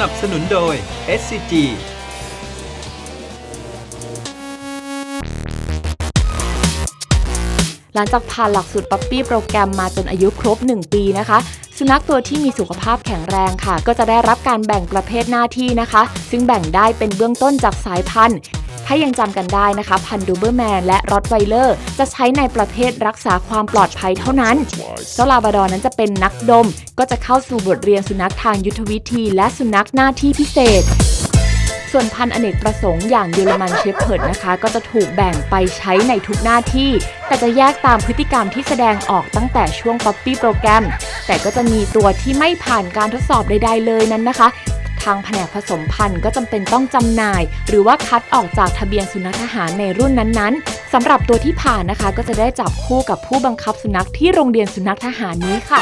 นับสนุนโดย SCG หลังจากผ่านหลักสูตรป๊อปปี้โปรแกรมมาจนอายุครบ 1 ปีนะคะ สุนัขตัวที่มีสุขภาพแข็งแรงค่ะ ก็จะได้รับการแบ่งประเภทหน้าที่นะคะ ซึ่งแบ่งได้เป็นเบื้องต้นจากสายพันธุ์ ถ้ายังจำกันได้นะคะ พันธุ์ดูเบอร์แมนและรอตไวเลอร์จะใช้ในประเภทรักษาความปลอดภัยเท่านั้น เจ้าลาบราดอร์นั้นจะเป็นนักดม ก็จะเข้าสู่บทเรียนสุนัขทางยุทธวิธี และสุนัขหน้าที่พิเศษส่วนพันธุ์อเนกประสงค์อย่างเยอรมันเชฟเพิร์ดนะคะ ก็จะถูกแบ่งไปใช้ในทุกหน้าที่ แต่จะแยกตามพฤติกรรมที่แสดงออกตั้งแต่ช่วงป๊อปปี้โปรแกรม แต่ก็จะมีตัวที่ไม่ผ่านการทดสอบใดๆเลยนั้นนะคะ ทางแผนกผสมพันธุ์ก็จำเป็นต้องจำหน่าย หรือว่าคัดออกจากทะเบียนสุนัขทหารในรุ่นนั้นๆสำหรับตัวที่ผ่านนะคะ ก็จะได้จับคู่กับผู้บังคับสุนัขที่โรงเรียนสุนัขทหารนี้ค่ะ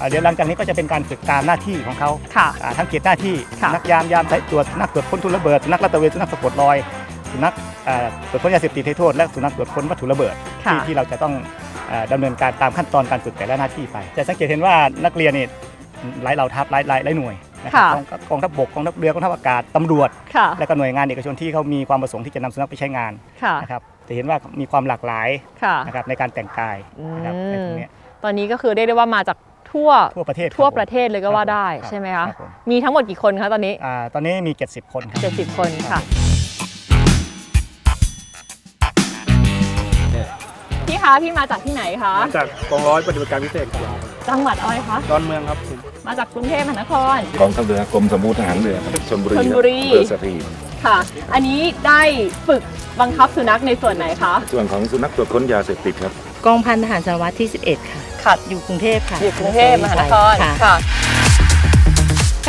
อ่าเดี๋ยวหลังจากนี้ก็จะเป็นการฝึกตามหน้าที่ของเขาค่ะอ่าทั้งเกียรติหน้าที่ค่ะนักยามยามสายตรวจนักตรวจค้นทุนระเบิดสุนัขลาดตระเวนสุนัขสะกดรอยสุนัขอ่าตรวจค้นยาเสพติดให้โทษ และสุนัขตรวจค้นวัตถุระเบิดค่ะที่ที่เราจะต้องอ่าดำเนินการตามขั้นตอนการฝึกแต่ละหน้าที่ไป จะสังเกตเห็นว่านักเรียนนี่หลายเหล่าทัพหลายหลายหลายหน่วย นะครับค่ะกองกองทัพบกกองทัพเรือกองทัพอากาศตำรวจค่ะและก็หน่วยงานเอกชนที่เขามีความประสงค์ที่จะนำสุนัขไปใช้งานค่ะนะครับจะเห็นว่ามีความหลากหลายค่ะนะครับในการแต่งกายนะครับอืมในตรงเนี้ยตอนนี้ก็คือเรียกได้ว่ามาจากทั่วทั่วประเทศคบทั่วผมประเทศเลยก็ว่าได้ครับใช่ไหมครัคะบผมมีทั้งหมดกี่คนคะตอนนี้อ่าตอนนี้มี 70 คนครับ70 คนค่ะพี่คะพี่มาจากที่ไหนคะมาจากกองร้อยปฏิบัติการพิเศษครับจังหวัดอะไรคะดอนเมืองครับผ มมาจากกรุงเทพมหานคร กองทัพเรือกรมสมมุติทหารเรือชลบุรีชลบุรีคบอำเภอสตรีค่ะ อันนี้ได้ฝึกบังคับสุนัขในส่วนไหนคะ ส่วนของสุนัขตรวจค้นยาเสพติดครับ กองพันทหารสารวัตรที่ 11 ค่ะ ค่ะอยู่กรุงเทพค่ะอยู่กรุงเทพมหานครค่ะ ค่ะ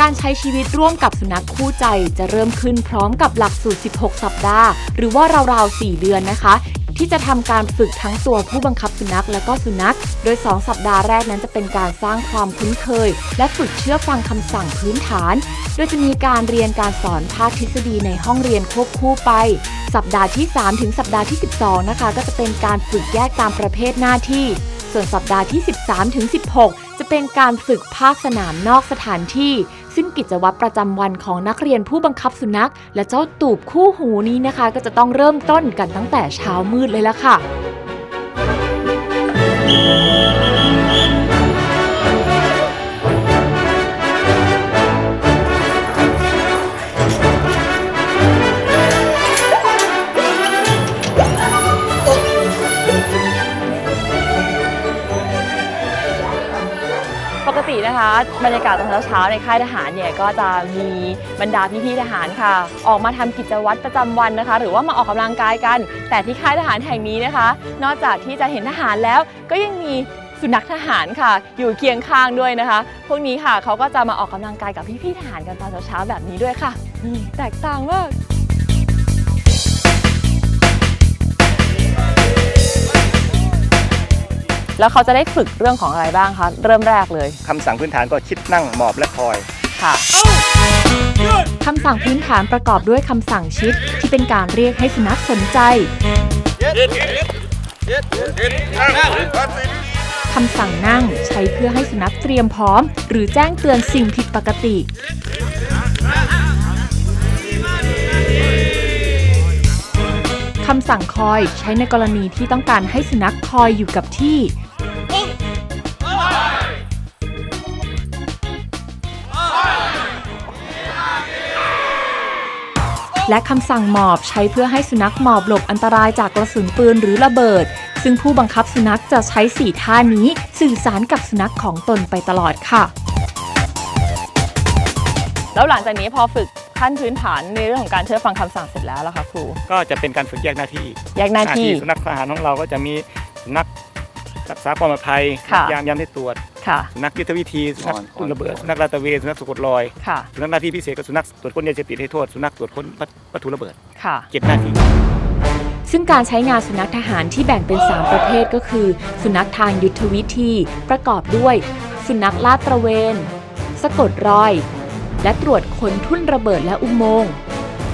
การใช้ชีวิตร่วมกับสุนัขคู่ใจจะเริ่มขึ้นพร้อมกับหลักสูตร 16 สัปดาห์ หรือว่าราวๆ 4 เดือนนะคะ ที่จะทำการฝึกทั้งตัวผู้บังคับสุนัขและก็สุนัข โดย 2 สัปดาห์แรกนั้นจะเป็นการสร้างความคุ้นเคย และฝึกเชื่อฟังคำสั่งพื้นฐาน โดยจะมีการเรียนการสอนภาคทฤษฎีในห้องเรียนควบคู่ไป สัปดาห์ที่ 3 ถึงสัปดาห์ที่ 12 นะคะ ก็จะเป็นการฝึกแยกตามประเภทหน้าที่ ส่วนสัปดาห์ที่ 13 ถึง 16 เป็นการฝึกภาคสนามนอกสถานที่ ซึ่งกิจวัตรประจำวันของนักเรียนผู้บังคับสุนัข และเจ้าตูบคู่หูนี้นะคะ ก็จะต้องเริ่มต้นกันตั้งแต่เช้ามืดเลยละค่ะ บรรยากาศตอนเช้าๆในค่ายทหารเนี่ยก็จะมีบรรดาพี่ๆทหารค่ะ ออกมาทำกิจวัตรประจำวันนะคะ หรือว่ามาออกกำลังกายกัน แต่ที่ค่ายทหารแห่งนี้นะคะ นอกจากที่จะเห็นทหารแล้วก็ยังมีสุนัขทหารค่ะ อยู่เคียงข้างด้วยนะคะ พวกนี้ค่ะเขาก็จะมาออกกำลังกายกับพี่ๆทหารกันตอนเช้าๆแบบนี้ด้วยค่ะแตกต่างมาก แล้วเขาจะได้ฝึกเรื่องของอะไรบ้างคะ เริ่มแรกเลยคำสั่งพื้นฐานก็ชิดนั่งหมอบและคอย ค่ะ คำสั่งพื้นฐานประกอบด้วยคำสั่งชิด ที่เป็นการเรียกให้สุนัขสนใจคำสั่งนั่งใช้เพื่อให้สุนัขเตรียมพร้อม หรือแจ้งเตือนสิ่งผิดปกติ คำสั่งคอยใช้ในกรณีที่ต้องการให้สุนัขคอยอยู่กับที่ และคำสั่งหมอบใช้เพื่อให้สุนัขหมอบหลบอันตรายจากกระสุนปืนหรือระเบิด ซึ่งผู้บังคับสุนัขจะใช้สี่ท่านี้ สื่อสารกับสุนัขของตนไปตลอดค่ะ แล้วหลังจากนี้พอฝึกขั้นพื้นฐานในเรื่องของการเชื่อฟังคำสั่งเสร็จแล้วล่ะคะครู ก็จะเป็นการฝึกแยกหน้าที่แยกหน้าที่ สุนัขทหารของเราก็จะมีสุนัข รักษาความปลอดภัยค่ะยามยามที่ตรวจค่ะ สุนัขยุทธวิธีสุนัขตุ้นระเบิดสุนัขลาดตระเวนสุนัขสะกดรอยค่ะสุนัขหน้าที่พิเศษกับสุนัขตรวจค้นยาเสพติดให้โทษสุนัขตรวจค้นวัตถุระเบิดค่ะเจ็ดหน้าที่ซึ่งการใช้งานสุนัขทหารที่แบ่งเป็น 3 ประเภทก็คือ สุนัขทางยุทธวิธี ประกอบด้วย สุนัขลาดตระเวน สะกดรอย และตรวจค้นทุ่นระเบิดและอุโมงค์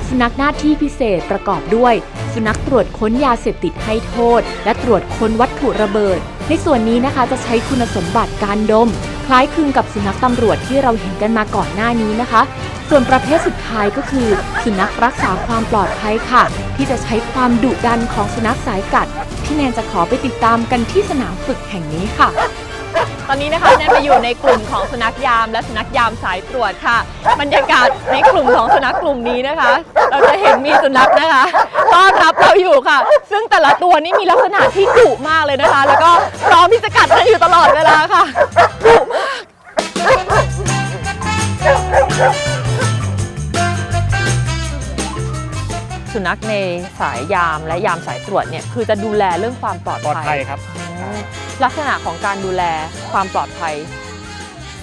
สุนัขหน้าที่พิเศษประกอบด้วย สุนัขตรวจค้นยาเสพติดให้โทษ และตรวจค้นวัตถุระเบิด ในส่วนนี้นะคะจะใช้คุณสมบัติการดม คล้ายคลึงกับสุนัขตำรวจที่เราเห็นกันมาก่อนหน้านี้นะคะ ส่วนประเภทสุดท้ายก็คือ สุนัขรักษาความปลอดภัยค่ะ ที่จะใช้ความดุดันของสุนัขสายกัด ที่แนนจะขอไปติดตามกันที่สนามฝึกแห่งนี้ค่ะ ตอนนี้นะคะแนนมาอยู่ในกลุ่มของสุนัขยาม และสุนัขยามสายตรวจค่ะ บรรยากาศในกลุ่มของสุนัขกลุ่มนี้นะคะ เราจะเห็นมีสุนัขนะคะต้อนรับเราอยู่ค่ะ ซึ่งแต่ละตัวนี่มีลักษณะที่ดุมากเลยนะคะ แล้วก็พร้อมที่จะกัดเราอยู่ตลอดเวลาค่ะดุมากสุนัขในสายยามและยามสายตรวจเนี่ยคือจะดูแลเรื่องความปลอดปลอดภัภัยยครับอืมลักษณะของการดูแลความปลอดภัย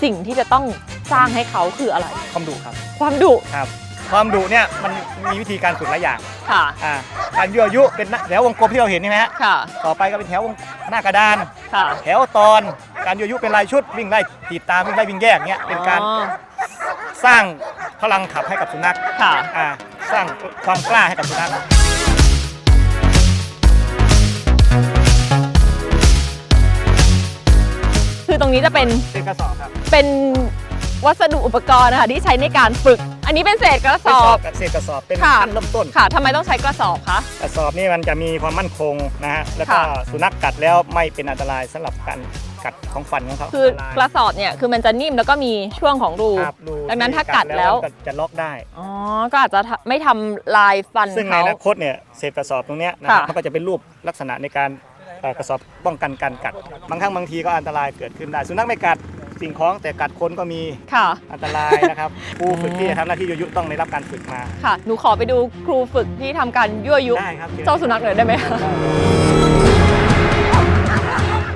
สิ่งที่จะต้องสร้างให้เขาคืออะไร ความดุครับ ความดุครับ ความดุเนี่ยมันมีวิธีการฝึกหลายอย่างค่ะ อ่าการยั่วยุเป็นแถววงกลมที่เราเห็นใช่ไหมฮะค่ะ ต่อไปก็เป็นแถววงหน้ากระดาน ค่ะ แถวตอนการยั่วยุเป็นรายชุดวิ่งไล่ติดตามวิ่งไล่วิ่งแยกเนี้ยเป็นการอ๋อ สร้างพลังขับให้กับสุนัขค่ะ อ่าสร้างความกล้าให้กับสุนัข คือตรงนี้จะเป็น เป็นกระสอบครับ เป็นวัสดุอุปกรณ์นะคะที่ใช้ในการฝึก อันนี้เป็นเศษกระสอบกับเศษกระสอบเป็นค่ะขั้นเริ่มต้นค่ะทำไมต้องใช้กระสอบคะกระสอบนี่มันจะมีความมั่นคงนะฮะแล้วก็ค่ะสุนัขกัดแล้วไม่เป็นอันตรายสำหรับการกัดของฟันของเขาคืออันตรายกระสอบเนี่ยคือมันจะนิ่มแล้วก็มีช่วงของรูครับดูดังนั้นถ้ากัดแล้วมันจะล็อกได้อ๋อก็อาจจะทำไม่ทำลายฟันซึ่งในเขาอนาคตเนี่ยเศษกระสอบตรงเนี้ยนะครับค่ะมันก็จะเป็นรูปลักษณะในการเอ่อกระสอบป้องกันการกัด บางครั้งบางทีก็อันตรายเกิดขึ้นได้ สุนัขไม่กัด สิ่งของแต่กัดคนก็มีค่ะ อันตรายนะครับครูฝึกที่จะทำหน้าที่ยุยุต้องได้รับการฝึกมาค่ะ หนูขอไปดูครูฝึกที่ทำการยั่วยุได้ครับเจ้าสุนัขหน่อยได้ไหมคะ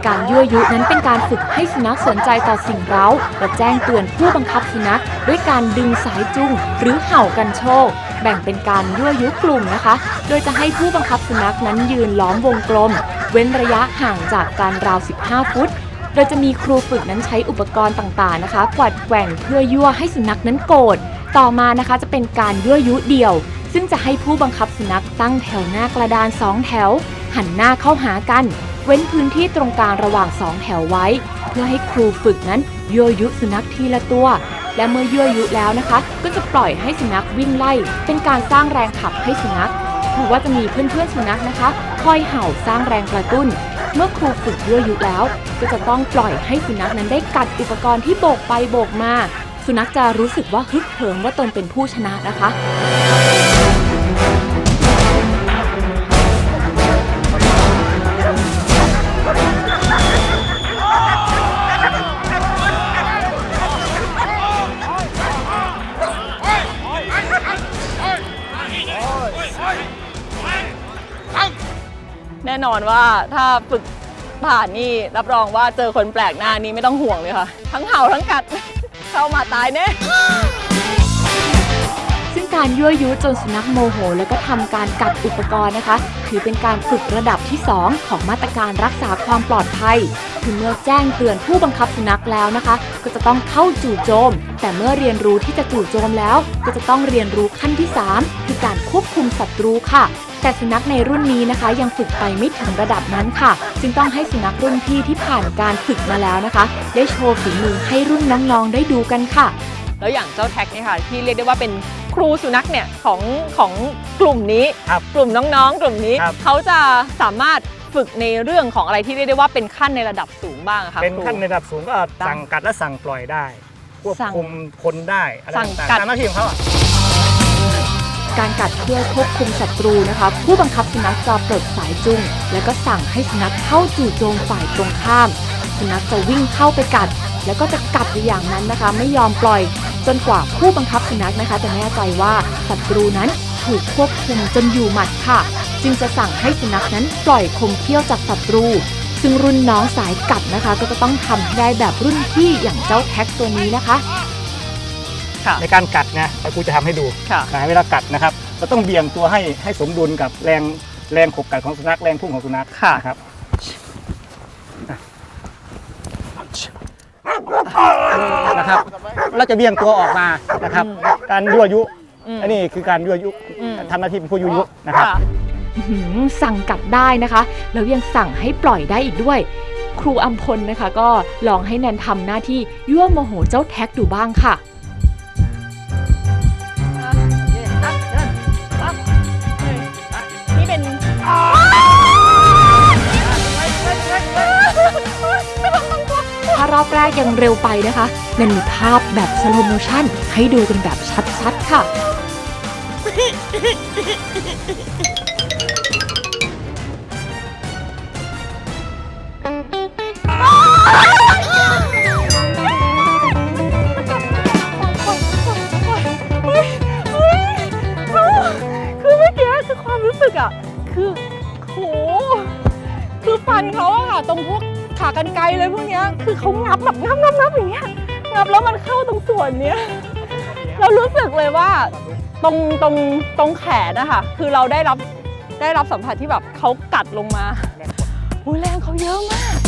การยั่วยุนั้นเป็นการฝึกให้สุนัขสนใจต่อสิ่งเร้าและแจ้งเตือนผู้บังคับสุนัขด้วยการดึงสายจุงหรือเห่ากันโชค แบ่งเป็นการยั่วยุกลุ่มนะคะ โดยจะให้ผู้บังคับสุนัขนั้นยืนล้อมวงกลม เว้นระยะห่างจากการราว 15 ฟุต โดยจะมีครูฝึกนั้นใช้อุปกรณ์ต่างๆนะคะ กวัดแกว่งเพื่อยั่วให้สุนัขนั้นโกรธ ต่อมานะคะจะเป็นการยั่วยุเดี่ยว ซึ่งจะให้ผู้บังคับสุนัขตั้งแถวหน้ากระดานสองแถว หันหน้าเข้าหากัน เว้นพื้นที่ตรงกลางระหว่างสองแถวไว้ เพื่อให้ครูฝึกนั้นยั่วยุสุนัขทีละตัว และเมื่อยั่วยุแล้วนะคะ ก็จะปล่อยให้สุนัขวิ่งไล่ เป็นการสร้างแรงขับให้สุนัขหรือว่าจะมีเพื่อนๆสุนัขนะคะ คอยเห่าสร้างแรงกระตุ้น เมื่อครูฝึกยั่วยุแล้ว ก็จะต้องปล่อยให้สุนัขนั้นได้กัดอุปกรณ์ที่โบกไปโบกมา สุนัขจะรู้สึกว่าฮึกเหิมว่าตนเป็นผู้ชนะนะคะ น่นอนว่าถ้าฝึกผ่านนี่รับรองว่าเจอคนแปลกหน้านี่ไม่ต้องห่วงเลยค่ะ ทั้งเห่าทั้งกัด เข้ามาตายแน่ซึ่งการยั่วยุจนสุนัขโมโห แล้วก็ทำการกัดอุปกรณ์นะคะ ถือเป็นการฝึกระดับที่ 2 ของมาตรการรักษาความปลอดภัยคือเมื่อแจ้งเตือนผู้บังคับสุนัขแล้วนะคะ ก็จะต้องเข้าจู่โจม แต่เมื่อเรียนรู้ที่จะจู่โจมแล้ว ก็จะต้องเรียนรู้ขั้นที่ 3 คือการควบคุมศัตรูค่ะ แต่สุนัขในรุ่นนี้นะคะ ยังฝึกไปไม่ถึงระดับนั้นค่ะ จึงต้องให้สุนัขรุ่นพี่ที่ผ่านการฝึกมาแล้วนะคะ ได้โชว์ฝีมือให้รุ่นน้องๆได้ดูกันค่ะ แล้วอย่างเจ้าแท็กเนี่ยค่ะที่เรียกได้ว่าเป็นครูสุนัขเนี่ยของของกลุ่มนี้ ครับกลุ่มน้องๆ กลุ่มนี้ ครับ เขาจะสามารถฝึกในเรื่องของอะไรที่เรียกได้ว่าเป็นขั้นในระดับสูงบ้างอะคะเป็นครูขั้นในระดับสูงก็สั่งกัดและสั่งปล่อยได้ ควบสั่งคุมคนได้อะไรสั่งต่างกัด ๆตามหน้าที่ของเขาอะ การกัดเพื่อควบคุมศัตรูนะคะ ผู้บังคับสุนัขจะปลดสายจุ้ง แล้วก็สั่งให้สุนัขเข้าจู่โจมฝ่ายตรงข้าม สุนัขจะวิ่งเข้าไปกัด แล้วก็จะกัดอยู่อย่างนั้นนะคะ ไม่ยอมปล่อย จนกว่าผู้บังคับสุนัขนะคะ จะแน่ใจว่าศัตรูนั้นถูกควบคุมจนอยู่หมัดค่ะ จึงจะสั่งให้สุนัขนั้นปล่อยคมเขี้ยวจากศัตรูซึ่งรุ่นน้องสายกัดนะคะ ก็จะต้องทำให้ได้แบบรุ่นพี่อย่างเจ้าแท็กตัวนี้นะคะ ค่ะในการกัดนะครูจะทำให้ดูค่ะนะเวลากัดนะครับเราต้องเบี่ยงตัวให้ให้สมดุลกับแรงแรงขบกัดของสุนัขแรงพุ่งของสุนัขค่ะนะครับนะครับ เราจะเบี่ยงตัวออกมานะครับ การยั่วยุอืมอันนี้คือการยั่วยุอืมทำหน้าที่เป็นผู้ยั่วยุนะครับค่ะอื้อหือสั่งกัดได้นะคะ แล้วยังสั่งให้ปล่อยได้อีกด้วย ครูอัมพลนะคะ ก็ลองให้แนนทำหน้าที่ยั่วโมโหเจ้าแท็กดูบ้างค่ะ กยังเร็วไปนะคะแนนมีภาพแบบสโลโมชั่น ให้ดูกันแบบชัดๆค่ะ คือเมื่อกี้คือความรู้สึกอะ คือโหคือฟันเขาอะค่ะ ตรงพวก ขากรรไกรเลยพวกเนี้ยคือเขางับแบบงับงับงับอย่างเงี้ยงับแล้วมันเข้าตรงส่วนเนี้ยเรารู้สึกเลยว่าตรงตรงตรงแขนนะคะคือเราได้รับได้รับสัมผัสที่แบบเขากัดลงมาโอ้ยแรงเขาเยอะมาก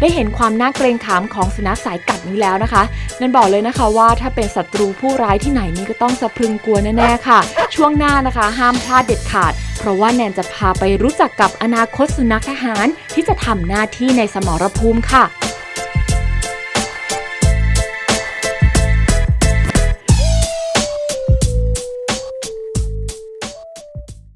ได้เห็นความน่าเกรงขามของสุนัขสายกัดนี้แล้วนะคะ นันบอกเลยนะคะว่าถ้าเป็นศัตรูผู้ร้ายที่ไหนนี่ก็ต้องสะพรึงกลัวแน่ๆค่ะ ช่วงหน้านะคะ ห้ามพลาดเด็ดขาด เพราะว่าแนนจะพาไปรู้จักกับอนาคตสุนัขทหารที่จะทำหน้าที่ในสมรภูมิค่ะ